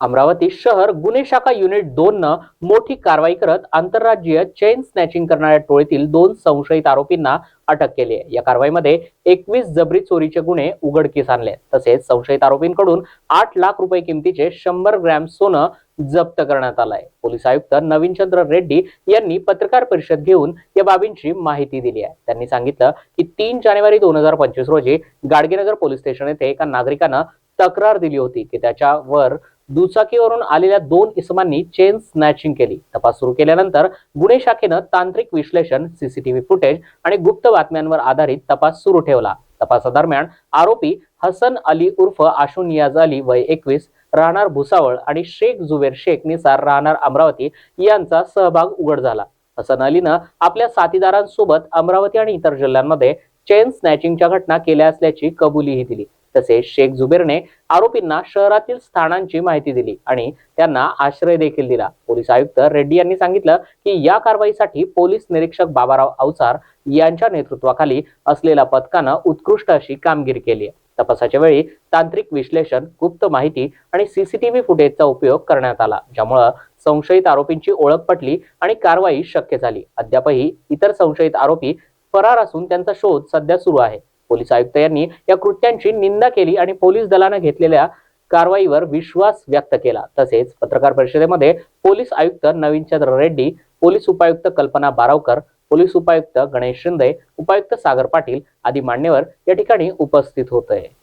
अमरावती शहर गुन्हे शाखा युनिट दोन न मोठी कारवाई करत आंतरराज्यीय चेन स्नॅचिंग करणाऱ्या टोळीतील दोन संशयित आरोपींना अटक केली आहे. या कारवाईमध्ये एकवीस जबरी चोरीचे गुन्हे उघडकीस आणले तसेच संशयित आरोपींकडून आठ लाख रुपये किमतीचे शंभर ग्रॅम सोनं जप्त करण्यात आलंय. पोलीस आयुक्त नवीनचंद्र रेड्डी यांनी पत्रकार परिषद घेऊन या बाबींची माहिती दिली आहे. त्यांनी सांगितलं की तीन जानेवारी दोन हजार पंचवीस रोजी गाडगेनगर पोलीस स्टेशन येथे एका नागरिकानं तक्रार दिली होती की त्याच्यावर दुचाकीवरून आलेल्या दोन इसमांनी चेन स्नॅचिंग केली. तपास सुरू केल्यानंतर गुन्हे शाखेनं तांत्रिक विश्लेषण सीसीटीव्ही फुटेज आणि गुप्त बातम्यांवर आधारित तपास सुरू ठेवला. तपासादरम्यान आरोपी हसन अली उर्फ आशू नियाज अली वय एकवीस राहणार भुसावळ आणि शेख जुबेर शेख निसार राहणार अमरावती यांचा सहभाग उघड झाला. हसन अलीनं आपल्या साथीदारांसोबत अमरावती आणि इतर जिल्ह्यांमध्ये चेन स्नॅचिंगच्या घटना केल्या असल्याची कबुलीही दिली. तसेच शेख झुबेरने आरोपींना शहरातील स्थानांची माहिती दिली आणि त्यांना आश्रय देखील दिला. पोलीस आयुक्त रेड्डी यांनी सांगितलं की या कारवाईसाठी पोलीस निरीक्षक बाबाराव अवचार यांच्या नेतृत्वाखाली असलेल्या पथकानं उत्कृष्ट अशी कामगिरी केली आहे. तपासाच्या वेळी तांत्रिक विश्लेषण गुप्त माहिती आणि सीसीटीव्ही फुटेजचा उपयोग करण्यात आला ज्यामुळं संशयित आरोपींची ओळख पटली आणि कारवाई शक्य झाली. अद्यापही इतर संशयित आरोपी फरार असून त्यांचा शोध सध्या सुरू आहे. पोलीस आयुक्त यांनी या कृत्यांची निंदा केली आणि पोलीस दलानं घेतलेल्या कारवाईवर विश्वास व्यक्त केला. तसेच पत्रकार परिषदेमध्ये पोलीस आयुक्त नवीनचंद्र रेड्डी पोलीस उपायुक्त कल्पना बारावकर पोलीस उपायुक्त गणेश शिंदे उपायुक्त सागर पाटील आदी मान्यवर या ठिकाणी उपस्थित होते. आहे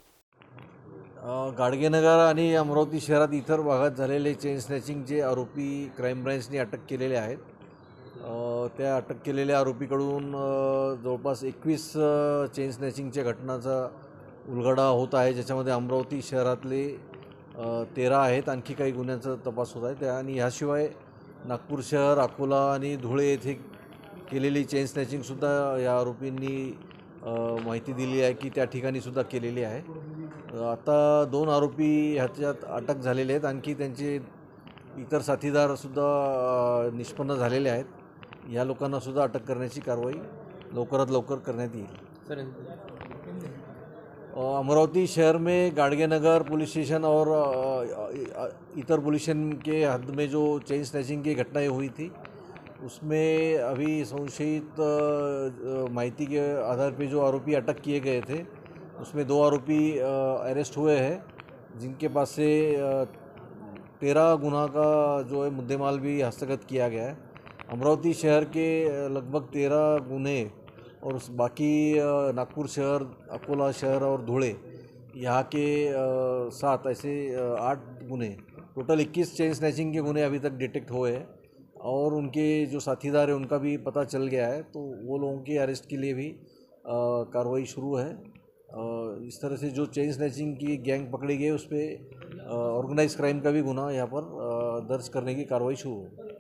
गाडगेनगर आणि अमरावती शहरात इतर भागात झालेले चेन स्नॅचिंगचे आरोपी क्राईम ब्रँचने अटक केलेले आहेत. त्या अटक केलेल्या आरोपीकडून जवळपास एकवीस चेन स्नॅचिंगच्या घटनाचा उलगडा होत आहे. ज्याच्यामध्ये अमरावती शहरातले तेरा आहेत. आणखी काही गुन्ह्यांचा तपास होत आहे. त्या आणि ह्याशिवाय नागपूर शहर अकोला आणि धुळे येथे केलेली चेन स्नॅचिंगसुद्धा या आरोपींनी माहिती दिली आहे की त्या ठिकाणीसुद्धा केलेली आहे. आता दोन आरोपी ह्याच्यात अटक झालेले आहेत. आणखी त्यांचे इतर साथीदारसुद्धा निष्पन्न झालेले आहेत. या लोकांनासुद्धा अटक करण्याची कारवाई लवकरात लवकर करण्यात येईल. अमरावती शहर में गाड़गे नगर पुलिस स्टेशन और इतर पुलिस स्टेशन के हद में जो चेन स्नैचिंग की घटनाएँ हुई थी, उसमें अभी संशयित माहिती के आधार पे जो आरोपी अटक किए गए थे, उसमें दो आरोपी अरेस्ट हुए हैं, जिनके पास से तेरह गुना का जो है मुद्देमाल भी हस्तगत किया गया है। अमरावती शहर के लगभग तेरह गुने और उस बाकी नागपुर शहर, अकोला शहर और धुळे यहाँ के सात ऐसे आठ गुने, टोटल इक्कीस चेन स्नैचिंग के गुने अभी तक डिटेक्ट हुए हैं और उनके जो साथीदार हैं उनका भी पता चल गया है तो वो लोगों के अरेस्ट के लिए भी कार्रवाई शुरू है। इस तरह से जो चेन स्नैचिंग की गैंग पकड़ी गई उस पर ऑर्गेनाइज क्राइम का भी गुना यहाँ पर दर्ज करने की कार्रवाई शुरू है।